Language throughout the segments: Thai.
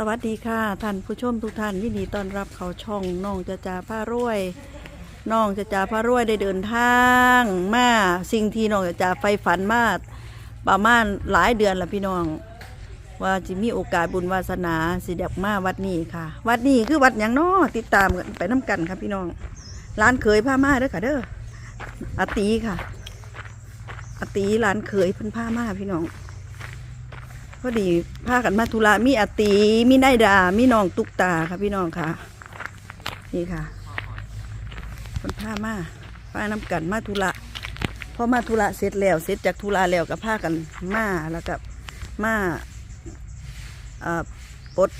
สวัสดีค่ะท่านผู้ชมทุกท่านยินดีต้อนรับเขาช่องน้องจะจาผ้ารวยน้องจะจาผ้ารวยได้เดินทางมาสิ่งที่น้องจะจาไฟฝันมาประมาณหลายเดือนแล้วพี่น้อง ว่าจะมีโอกาสบุญวาสนาสิเดกมาวัดนี้ค่ะ วัดนี้คือวัดยังน้อติดตามกันไปน้กันครับพี่น้องร้านเคยผ้ามาเด้อค่ะเด้ออาตีค่ะอาตีร้านเคยพิ่นผ้ามาพี่น้อง อดีพากันมาธุระมีอตีมีนายดา มีน้องตุกตาค่ะพี่น้องค่ะ นี่ค่ะคนพามาพาน้ำกันมาธุระพอมาธุระเสร็จแล้วเสร็จจากธุระแล้วก็พากันมาแล้วก็มาเอ่อปลด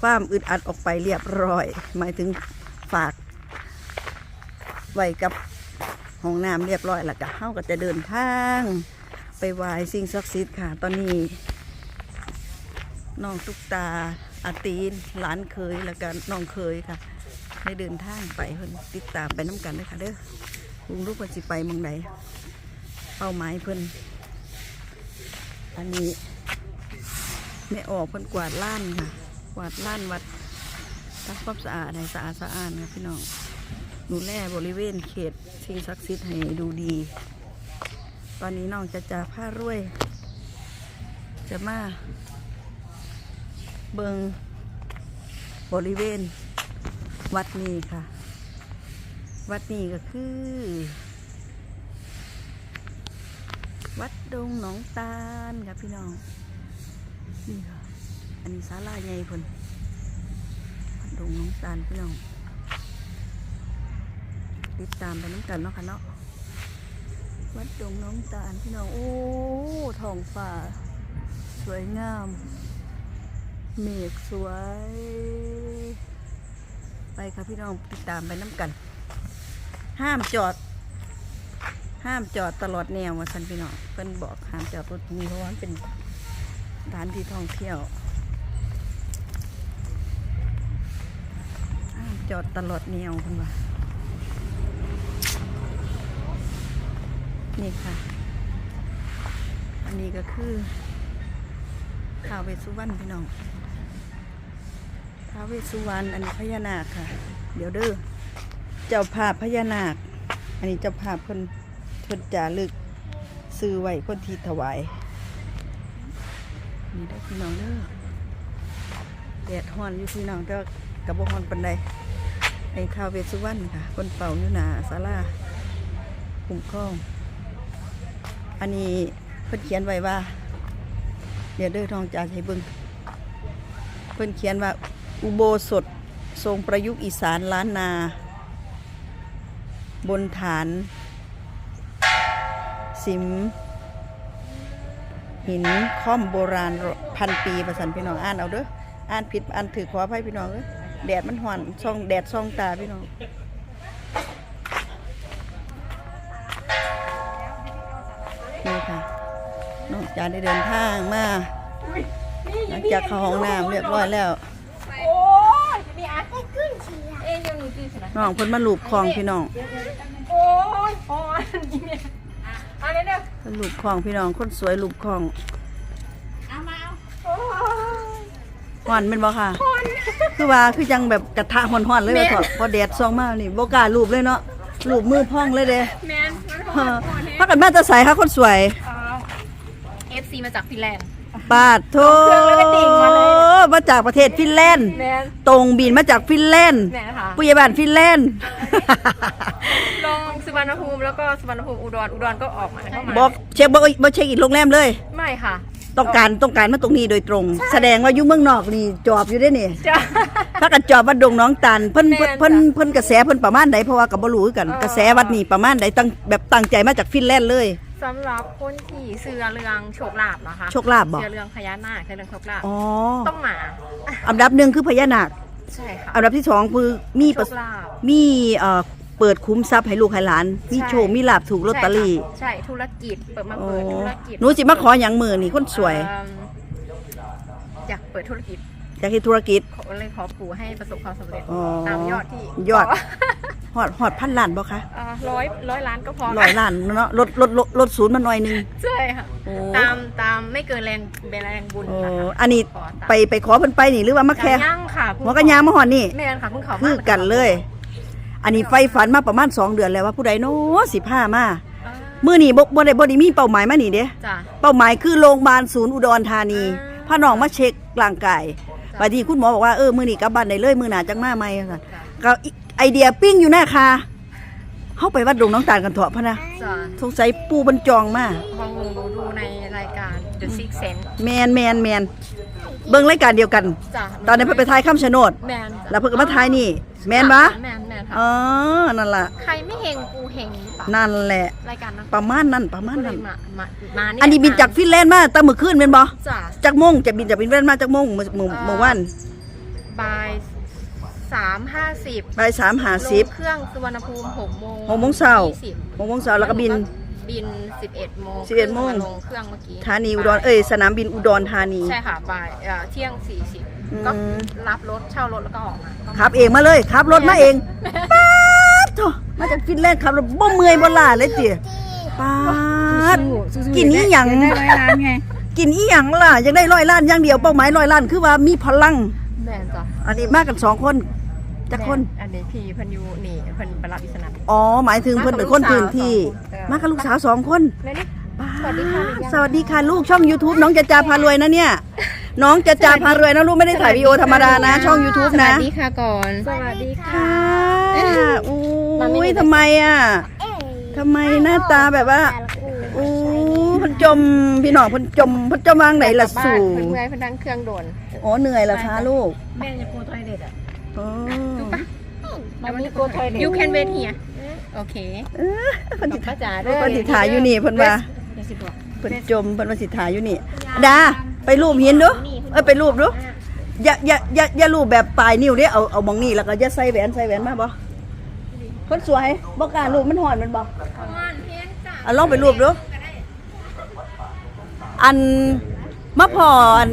ความอึดอัดออกไปเรียบร้อย หมายถึงฝากไว้กับห้องน้ำเรียบร้อยแล้วก็เฮาก็จะเดินทาง ไปไหว้สิ่งศักดิ์สิทธิ์ค่ะ ตอนนี้น้องตุ๊กตาอาตีนหลานเคยแล้วก็น้องเคยค่ะได้เดินทางไปเพิ่นติดตามไปน้ำกันเลยค่ะเด้อลุงลูกว่าสิไปเมืองไหนเป้าหมายเพิ่นอันนี้แม่ออกเพิ่นกวาดล้านค่ะ กวาดล้านวัดทำความสะอาดให้สะอาดสะอาดค่ะพี่น้องดูแลบริเวณเขตสิ่งศักดิ์สิทธิ์ให้ดูดี ตอนนี้น้องจะจ่าผ้ารวย จะมา เบิงบริเวณ วัดนี้ค่ะ วัดนี้ก็คือ วัดดงหนองตาลค่ะพี่น้อง นี่ค่ะ อันนี้ศาลาใหญ่คนวัดดงหนองตาลพี่น้อง ติดตามไปน้ำกันเนาะค่ะเนาะ วัดดงน้องตาลพี่น้อง โอ้ท้องฟ้า สวยงาม เมฆสวย ไปค่ะพี่น้องติดตามไปน้ำกัน ห้ามจอด ห้ามจอดตลอดแนวว่าสันพี่น้องเพิ่นบอกห้ามจอดรถตรงนี้เพราะว่ามันเป็นสถานที่ท่องเที่ยว ห้ามจอดตลอดแนวเพิ่นว่า นี่ค่ะ อันนี้ก็คือท้าวเวสสุวรรณพี่น้องท้าวเวสสุวรรณอันนี้พญานาคค่ะ เดี๋ยวเด้อเจ้าภาพพญานาค อันนี้เจ้าภาพเพิ่นเพิ่นจารึกซื้อไว้คนที่ถวายนี่ได้พี่น้องเด้อแดดฮ้อนอยู่พี่น้องแต่ว่ากับบ่ฮ้อนปานใดในท้าวเวสสุวรรณค่ะ คนเป่าอยู่หนาศาลาคุ้มครอง อันนี้เพิ่นเขียนไว้ว่า เดี๋ยวเด้อทองจาให้เบิ่งเพิ่นเขียนว่าอุโบสถทรงประยุกต์อีสานล้านนา บนฐาน สิม หินค่อมโบราณพันปีประสันพี่น้องอ่านเอาเด้ออ่านผิดอ่านถือขออภัยพี่น้องเอ้ยแดดมันห่อนช่องแดดช่องตาพี่น้อง จานได้เดินทางมาหลังจากเข้าห้องน้ำเรียบร้อยแล้วโอ้ยมีอะเอ็นยังหนูจืดใช่ไหมน้องเพิ่นมาลูบคลองพี่น้องโอ้ยโอ้ยนี่เนี่ยอะเอาเร็วเพิ่นลูบคลองพี่น้องคนสวยลูบคลองๆเอามาเอาโอ้ยห่อนเป็นบ่ค่ะคือว่าคือจังแบบกระทะห่อนๆเลยว่าเถอะพอแดดส่องมานี่บ่กล้าลูบเลยเนาะลูบมือพองเลยเด้แมนมันเอหออนหอนเนี่ยพักกันมาจะใส่ค่ะคนสวยเอฟ ซีมาจากฟินแลนด์ ปาดโทเครื่องแล้วก็ดิ่งมาเลย มาจากประเทศฟินแลนด์ แมนตรงบินมาจากฟินแลนด์แมนค่ะผู้ใหญ่บ้านฟินแลนด์ ลงสุวรรณภูมิแล้วก็สุวรรณภูมิอุดรอุดรก็ออกมาเข้ามาบอกเช็คบ่บ่เช็คอีกโรงแรมเลย ไม่ค่ะต้องการต้องการมาตรงนี้โดยตรง แสดงว่าอยู่เมืองนอกนี่จอบอยู่ได้นี่จ้าพักกันจอบวัดดงน้องตันเพิ่นแม่เพิ่นนเพิ่นจ้ะเพิ่นกระแสเพิ่นประมาณใดเพราะว่ากับบ่รู้คือกันเออกระแสวัดนี้ประมาณใดตั้งแบบตั้งใจมาจากฟินแลนด์เลย สำหรับคนที่เสือเรืองโชคลาภนะคะโชคลาภบ่เสือเรืองพญานาคเสือเรืองโชคลาภอ๋อต้องมาอันดับหนึ่งคือพญานาคใช่ค่ะอันดับที่สองคือมีโชประคลาภมีเอ่อเปิดคุ้มทรัพย์ให้ลูกให้หลาน มีใช่โชคมีลาบถูกลอตเตอรี่ใช่ค่ะใช่ธุรกิจเปิดมาโอ้เปิดธุรกิจหนูสิมาขอหยังมือนี่คนสวยเอิ่มอยากเปิดธุรกิจ อยากเฮ็ดธุรกิจ ขอเลยขอปู่ให้ประสบความสำเร็จอ๋อ ตามยอดที่ยอดขฮอดฮอดพันล้านบ่คะอ่าร้อยร้อยล้านก็พอร้อยล้านเนาะลดลดลดลดศูนย์มาหน่อยหนึง ใช่ค่ะ โอ้ ตามตามไม่เกินแรงแรงบุญโอ้นะคะอันนี้ขอตามไปไปขอเพิ่นไปนี่หรือว่ามาแค่ย่างค่ะเพิ่หัวกระยางมาหอดนี่ แม่นค่ะเพิ่งเขาคือกันเลย อันนี้ไฟฝันมาประมาณสองเดือนแล้วว่าผู้ใดโน้สิบห้ามาอ่ามื้อนี้บ่บ่ได้บ่ได้มีเป้าหมายมานี่เด้จ้ะ เป้าหมายคือโรงพยาบาลศูนย์อุดรธานีอ่า พาน้องมาเช็คร่างกายจ้ะ บัดนี้คุณหมอบอกว่าเออมื้อนี้กลับบ้านได้เลยมื้อหน้าจังมาใหม่ว่าซั่นจ้ะก็อีไอเดียปิ้งอยู่หน้าคาเฮาไปวัดดงน้องตาลกันเถอะพะนะจ้ะสงสัยปูบรรจองมาพองูดูดูในรายการ The Six Sense แมนแมนแมน เบิ่งรายการเดียวกัน จ้ะตอนนั้นเพิ่นไปทายคำชะโนด แมนจ้ะแล้วเพิ่นก็มาทายนี่ แมนปะแมนแมนค่ะอ๋อ นั่นล่ะ ใครไม่เฮงกูเฮงหรือเปล่านั่นแหละ รายการนั้นประมาณนั้นประมาณก็เลนั้ยนมามามาเยอันนี้บินจากฟินแลนด์มาตั้งมื้อคืนแม่นบ่จ้ะจากโมงจะบินจากฟินแลนด์มาจากโมงมื้อมื้อเมื่อวานบ่ายสามห้าสิบบ่ายสามห้าสิบลงเครื่องสุวรรณภูมิหกโมงหกโมงเช้า ยี่สิบหกโมงเช้าแล้วก็บิน บินสิบเอ็ดโมงสิบเอ็ดโมงลงเครื่องเมื่อกี้ธานีอุดรเอ้ยสนามบินอุดรธานี ใช่ค่ะบ่ายเอ่อเที่ยงสี่สิบอืมก็รับรถเช่ารถแล้วก็ออกมาก็ขับเองมาเลยขับรถมาเองป๊าดโถมาจากฟินแลนด์ขับรถบ่เมื่อยบ่ล้าเลยติป๊าดกินอีหยังได้ร้อยล้านไงกินอีหยังล่ะยังได้ร้อยล้านอย่างเดียวเป้าหมายร้อยล้านคือว่ามีพลัง แม่นจ้ะอันนี้มากันสองคน จักคนแม่อันนี้พี่เพันอยูนี่เพันไปรับอิสระ อ๋อ หมายถึงเพิ่นเป็นคนพื้นที่ มากับลูกสาวสองคน แม่นี่ป๊าสวัสดีค่ะหรือยังสวัสดีค่ะลูกช่อง YouTube น้องจะจาพารวยนะเนี่ย น้องจะจาพารวยนะลูกไม่ได้ถ่ายวีดีโอธรรมดานะ ช่อง YouTube นะ สวัสดีค่ะก่อน สวัสดีค่ะ ค่ะอุ้ยทำไมอะทำไมหน้าตาแบบว่าอู้เพันจมพี่น้องเพันจมเพันจมวางไหนล่ะสู่เพื่อนเพื่อนเพื่อนดังเครื่องโดน อ๋อเหนื่อยเหรอคะลูก แม่จะโกทอยเด็ดอะ อ๋อ มันมีโกทอยเด็ด You can wait here โอเคเออเพิ่นสิป้าจ๋าเพิ่นสิถ่ายอยู่นี่เพิ่นว่าเดี๋ยวสิบอกเพิ่นจมเพิ่นว่าสิถ่ายอยู่นี่ดาไปรูปเห็นดูเอ้ยไปรูปดูอย่าอย่าอย่าอย่ารูปแบบปลายนิ้วเด้เอาเอามองนี่แล้วก็อย่าใส่แหวนใส่แหวนมาบ่คนสวยบ่กล้ารูปมันหอนมันบ่อะลองไปรูปดูอันมาพออัน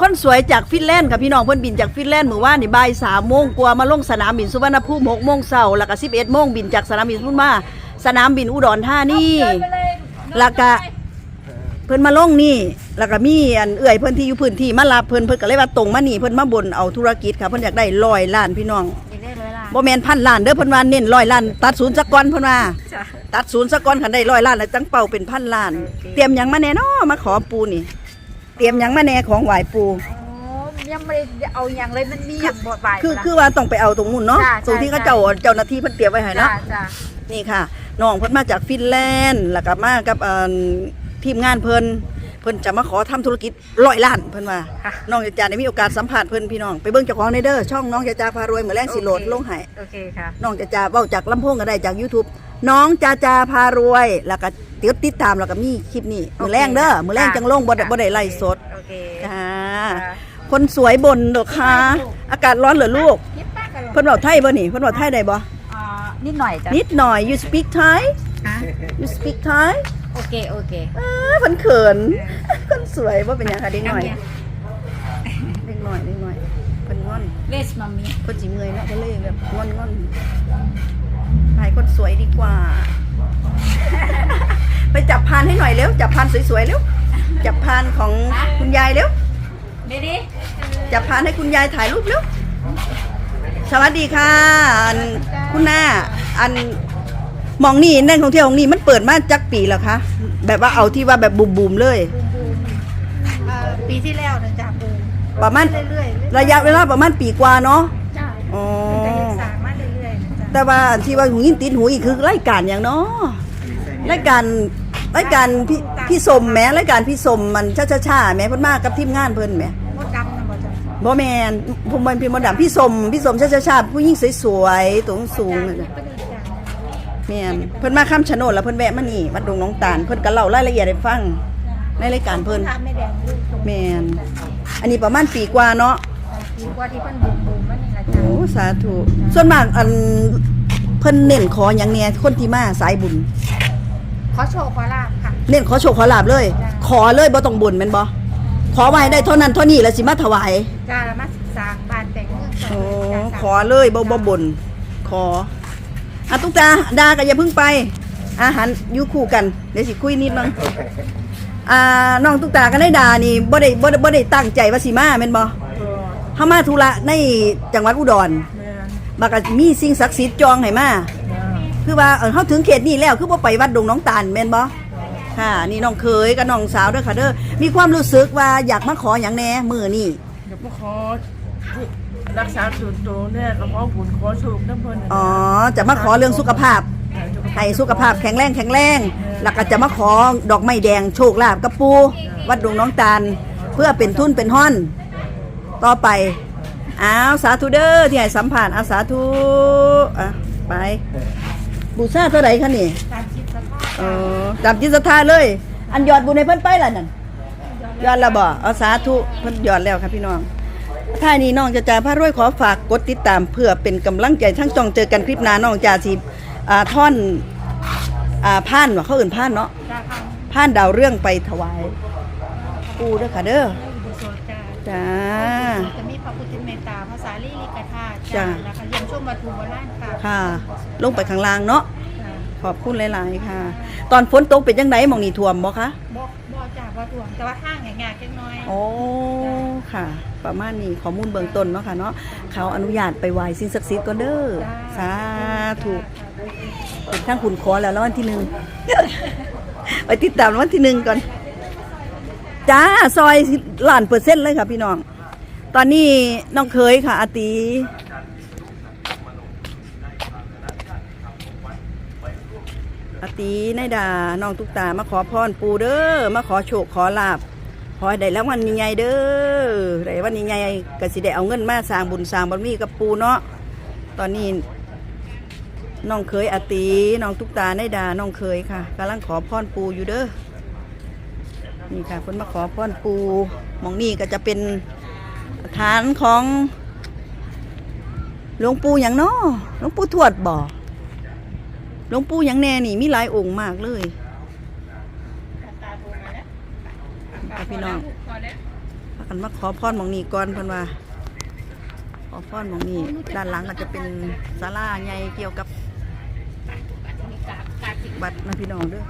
คนสวยจากฟินแลนด์กับพี่น้องเพิ่นบินจากฟินแลนด์เมื่อวานนี่บ่ายสามโมงกว่ามาลงสนามบินสุวรรณภูมิหกโมงเช้าแล้วก็สิบเอ็ดโมงบินจากสนามบินสุวรรณมาสนามบินอุดรธานีแล้วก็เพิ่นมาลงนี่แล้วก็มีอันเอื่อยเพิ่นที่อยู่พื้นที่มารับเพิ่นเพิ่นก็เลยว่าตรงมานี่เพิ่นมาบ่นเอาธุรกิจค่ะเพิ่นอยากได้ร้อยล้านพี่น้องอยากได้ร้อยล้านบ่แม่นพันล้านเด้อเพิ่นว่าเน้นร้อยล้านตัดศูนย์สักก่อนเพิ่นว่าจ้ะตัดศูนย์สักก่อนคันได้ร้อยล้านแล้วจังเป่าเป็นพันล้าน เตรียมหยังมาแน่เนาะมาขอปูนี่ เตรียมหยังมาแน่ของไหว้ปูโอ้ยังไม่ได้เอาอย่างเลยมันมีอย่างบทบาท คือคือว่าต้องไปเอาตรงนู้นเนาะจ้ะตรงที่ใช่เขาเจ้าเจ้าหน้าที่เพิ่นเตรียมไว้ให้จ้าเนาะจ้านี่ค่ะน้องเพิ่นมาจากฟินแลนด์แล้วก็มากับเอ่อทีมงานเพิ่นเพิ่นจะมาขอทำธุรกิจร้อยล้านเพิ่นว่าค่ะน้องจะจาได้มีโอกาสสัมผัสเพิ่นพี่น้องไปเบิ่งเจ้าของในเด้อช่องน้องจะจาพารวยเหมือนแรงสิโหลดลงให้โอเคค่ะน้องจะจาเว้าจากลำโพงก็ได้จาก YouTube น้องจาจาพารวย แล้วก็ติดติดตามแล้วก็มีคลิปนี้มื้อแรงเด้อมื้อแรงจังลงบ่ได้บ่ได้ไล่สดโอเคจ้าคนสวยบนเด้อค่ะ อากาศร้อนเหรอลูกคิดป้ากันหรอเพิ่นเว้าไทยบ่นี่เพิ่นเว้าไทยได้บ่อ่านิดหน่อยจ้ะนิดหน่อย you speak Thai ฮะ you speak Thai โอเคโอเคเอ้อเพิ่นเขินเพิ่นสวยว่าเป็นหยังค่ะเด็กหน่อยเด็กหน่อยเด็กหน่อยเพิ่นงอนเลสมัมมี่เพิ่นสิเมื่อยเนาะเพิ่นเลยแบบงอนงอน ถ่ายคนสวยดีกว่า ไปจับพานให้หน่อยเร็ว จับพานสวยๆเร็ว จับพานของคุณยายเร็วเดี๋ยวดิจับพานให้คุณยายถ่ายรูปเร็ว สวัสดีค่ะ อันคุณหน้า อันหมองนี่แหล่งท่องเที่ยวของนี่มันเปิดมาจักปีแล้วคะ แบบว่าเอาที่ว่าแบบบูมๆเลย บูมบูมอ่าปีที่แล้วนะจ้าบูมประมาณเรื่อยๆ ระยะเวลาประมาณปีกว่าเนาะ แต่ว่าที่ว่าหูยินติดหูอีกคือรายการอย่างเนาะรายการรายการพี่พี่สมแหมรายการพี่สมมันช้าช้าช้าๆแหมเพิ่นมากับทีมงานเพิ่นแหมมดดำนะบ่จ้าบ่แมนผมมันพี่มดดำพี่สมพี่สมช้าช้าช้าๆผู้หญิงสวยๆตัวสูงๆนั่นน่ะก็ดีจ้าแม่นเพิ่นมาค้ำชะโนดแล้วเพิ่นแวะมานี่วัดดงน้องตาลเพิ่นก็เล่ารายละเอียดให้ฟังในรายการเพิ่นทำไม่แดงลูกตรงแม่นอันนี้ประมาณปีกว่าเนาะ ดีกว่าที่เพิ่นบูมบูมๆมันนี่ละ โอ้จ้าสาธุส่วนมากอันเพิ่นเน้นขออย่างเนี้ยคนที่มาสายบุญ ขอโชว์ขอลาบค่ะ เน้นขอโชคขอลาบเลยจ้ะขอเลยบ่ต้องบุญแม่นบ่ขอมาให้ได้เท่านั้นเท่านี้แล้วสิมาถวายจ้าแล้วมาถสร้างบ้านแต่งเมืองโอ้ขอเลยบ่บ่บ่นขออะตุ๊กตาดาก็อย่าเพิ่งไป อาหารอยู่คู่กันเดี๋ยวสิคุยนิดนึงอ่าน้องตุ๊กตาก็ได้ดานี่บ่ได้บ่ได้บ่ได้ตั้งใจว่าสิมาแม่นบ่ เฮามาธุระในจังหวัดอุดรบักก็มีสิ่งศักดิ์สิทธิ์จองให้มาคือว่าเออเฮาถึงเขตนี้แล้วคือบ่ไปวัดดงน้องตาลแม่นบ่ค่ะ นี่น้องเคยกับน้องสาวเด้อค่ะเด้อมีความรู้สึกว่าอยากมาขอหยังแหน่มื้อนี้เดี๋ยวพวกขอที่รักษาส่วนตัวเนี่ยกระเพาะผุนขอสูบน้ำเพลินอ๋อจะมาขอเรื่องสุขภาพ ให้สุขภาพแข็งแรงแข็งแรง แล้วก็จะมาขอดอกไม้แดงโชคลาภกับปูวัดดงน้องตาล เพื่อเป็นทุนเป็นห้อน ต่อไปอ้าวสาธุเด้อที่ให้สัมผัสอาสาธุอะไป บูชาเท่าไหร่คะนี่ตามจิตสภาพเออตามจิตศรัทธาเลย อันยอดบุญในเพิ่นไปล่ะนั่นยอดและบ่เอาสาธุเพิ่นยอดแล้วครับพี่น้องท่านี้น้องจะจ่าพระรวยขอฝากกดติดตามเพื่อเป็นกำลังใจทั้งจองเจอกันคลิปหน้าน้องจ่าสิอ่าท่อนอ่าผ่านว่าเขาอื่นผ่านเนาะจ้าค่ะผ่านดาวเรื่องไปถวายปูเด้อค่ะเด้ออุโส จ้าจ้า จะมีพระพุทธเมตตาภาษาลิลิกธาตุจ้ะ แล้วก็เยี่ยมชมวัตถุโบราณค่ะค่ะ ลงไปข้างล่างเนาะจ้ะขอบคุณหลายๆค่ะ ตอนฝนตกเป็นจังไดหมองนี่ท่วมบ่คะ บ่บ่จ้าบ่ถ่วงแต่ว่าห้างอย่างงาจังน้อย โอ้ ค่ะ ประมาณนี้ข้อมูลเบื้องต้นเนาะค่ะเนาะ เขาอนุญาตไปไหว้สิ่งศักดิ์สิทธิ์ก่อนเด้อ สาธุเป็นทั้งขุนขอแล้วแล้ววันที่หนึ่ง ไปติดตามวันที่หนึ่งก่อน จ้าซอยล้านเปอร์เซ็นต์เลยค่ะพี่น้อง ตอนนี้น้องเคยค่ะอาตีอาตีนายดาน้องตุกตามาขอพรปูเด้อมาขอโชคขอลาบขอได้รางวัลใหญ่ๆเด้อได้วันใหญ่ๆก็สิได้เอาเงินมาสร้างบุญสร้างบารมีกับปูเนาะตอนนี้น้องเคยอาตีน้องตุกตาในดาน้องเคยค่ะกำลังขอพรปูอยู่เด้อ นี่ค่ะคนมาขอพรปูมองนี่ก็จะเป็นฐานของหลวงปู่อย่างนาะหลวงปู่ทวดบ่หลวงปู่อย่างแน่นี่มีหลายองค์มากเลยค่ะพี่น้องพากันมาขอพรมองนี้ก่อนพิ่นว่าขอพรมองนี้ด้านหลังก็จะเป็นศาลาใหญ่เกี่ยวกับบัตรนะพี่น้องเด้อ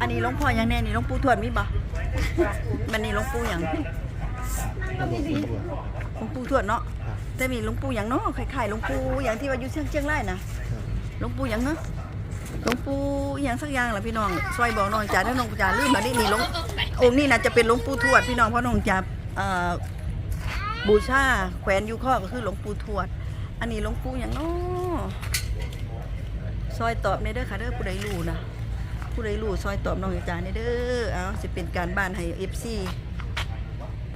อันนี้หลวงพ่อหยังแน่นี่หลวงปู่ทวดมีบ่มันนี่หลวงปู่หยังหลวงปู่ทวดเนาะแต่มีหลวงปู่หยังเนาะคล้ายๆหลวงปู่หยังที่ว่าอยู่เชียงเชียงรายนะหลวงปู่หยังเนาะหลวงปู่อหยังสักอย่างล่ะพี่น้องช่วยบอกน้องจ๋าถ้าน้องจ๋าลืมแล้วนี่นี่หลวงองค์นี้น่าจะเป็นหลวงปู่ทวดพี่น้องเพราะน้องจะเอ่อบูชาแขวนอยู่ข้อก็คือหลวงปู่ทวด อันนี้หลวงปู่อย่างน้อซอยตอบในเด้อค่ะเด้อผู้ใดรู้นะ ผู้ใดรู้ซอยตอบน้องจ๋าในเด้อเอาสิเป็นการบ้านให้เอฟซี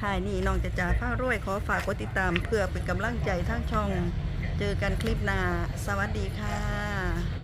ท่ายนี่น้องจะจ่าผ้ารวยขอฝากกดติดตามเพื่อเป็นกำลังใจทั้งช่อง เจอกันคลิปหน้าสวัสดีค่ะ